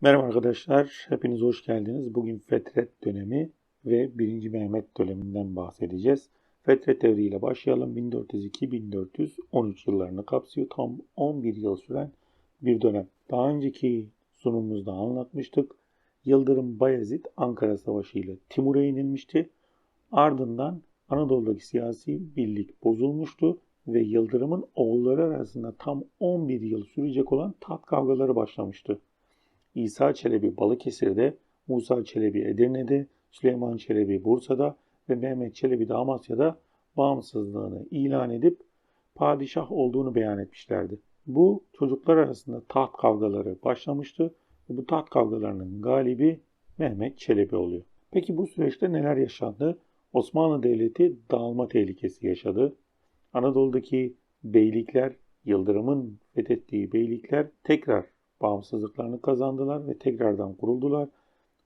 Merhaba arkadaşlar, hepiniz hoş geldiniz. Bugün Fetret dönemi ve 1. Mehmet döneminden bahsedeceğiz. Fetret devriyle başlayalım. 1402-1413 yıllarını kapsıyor. Tam 11 yıl süren bir dönem. Daha önceki sunumumuzda anlatmıştık. Yıldırım Bayezid Ankara Savaşı ile Timur'a yenilmişti. Ardından Anadolu'daki siyasi birlik bozulmuştu ve Yıldırım'ın oğulları arasında tam 11 yıl sürecek olan taht kavgaları başlamıştı. İsa Çelebi Balıkesir'de, Musa Çelebi Edirne'de, Süleyman Çelebi Bursa'da ve Mehmet Çelebi de Amasya'da bağımsızlığını ilan edip padişah olduğunu beyan etmişlerdi. Bu çocuklar arasında taht kavgaları başlamıştı ve bu taht kavgalarının galibi Mehmet Çelebi oluyor. Peki bu süreçte neler yaşandı? Osmanlı Devleti dağılma tehlikesi yaşadı. Anadolu'daki beylikler, Yıldırım'ın fethettiği beylikler tekrar bağımsızlıklarını kazandılar ve tekrardan kuruldular.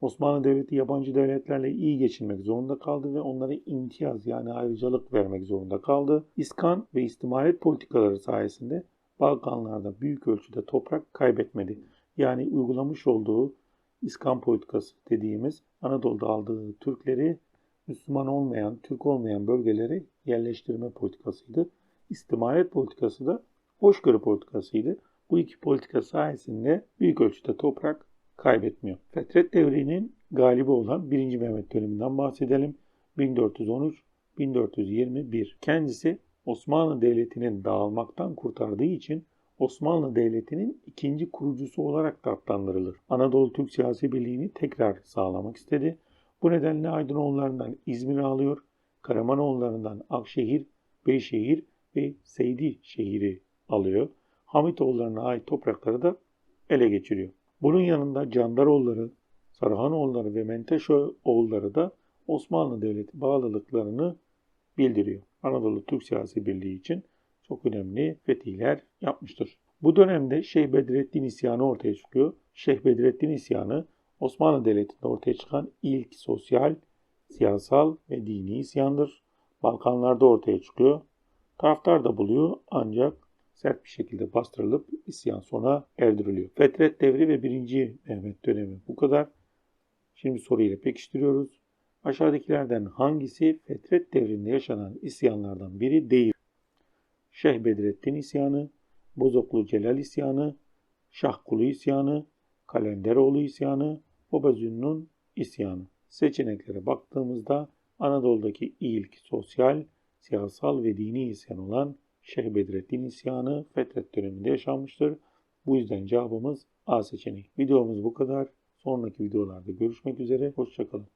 Osmanlı Devleti yabancı devletlerle iyi geçinmek zorunda kaldı ve onlara imtiyaz yani ayrıcalık vermek zorunda kaldı. İskan ve istimalet politikaları sayesinde Balkanlarda büyük ölçüde toprak kaybetmedi. Yani uygulamış olduğu İskan politikası dediğimiz Anadolu'da aldığı Türkleri Müslüman olmayan, Türk olmayan bölgelere yerleştirme politikasıydı. İstimalet politikası da hoşgörü politikasıydı. Bu iki politika sayesinde büyük ölçüde toprak kaybetmiyor. Fetret devrinin galibi olan 1. Mehmet döneminden bahsedelim. 1413-1421. Kendisi Osmanlı Devleti'nin dağılmaktan kurtardığı için Osmanlı Devleti'nin ikinci kurucusu olarak da adlandırılır. Anadolu Türk Siyasi Birliği'ni tekrar sağlamak istedi. Bu nedenle Aydınoğullarından İzmir alıyor, Karamanoğullarından Akşehir, Beyşehir ve Seydi şehri alıyor. Hamitoğullarına ait toprakları da ele geçiriyor. Bunun yanında Candaroğulları, Sarıhanoğulları ve Menteşoğulları da Osmanlı Devleti bağlılıklarını bildiriyor. Anadolu Türk Siyasi Birliği için çok önemli fetihler yapmıştır. Bu dönemde Şeyh Bedrettin isyanı ortaya çıkıyor. Şeyh Bedrettin isyanı Osmanlı Devleti'nde ortaya çıkan ilk sosyal, siyasal ve dini isyandır. Balkanlarda ortaya çıkıyor. Taraftar da buluyor ancak sert bir şekilde bastırılıp isyan sona erdiriliyor. Fetret devri ve 1. Mehmet dönemi bu kadar. Şimdi soruyla pekiştiriyoruz. Aşağıdakilerden hangisi Fetret devrinde yaşanan isyanlardan biri değil? Şeyh Bedrettin isyanı, Bozoklu Celal isyanı, Şahkulu isyanı, Kalenderoğlu isyanı, Babazünnün isyanı. Seçeneklere baktığımızda Anadolu'daki ilk sosyal, siyasal ve dini isyan olan Şeyh Bedrettin isyanı Fetret döneminde yaşanmıştır. Bu yüzden cevabımız A seçeneği. Videomuz bu kadar. Sonraki videolarda görüşmek üzere. Hoşçakalın.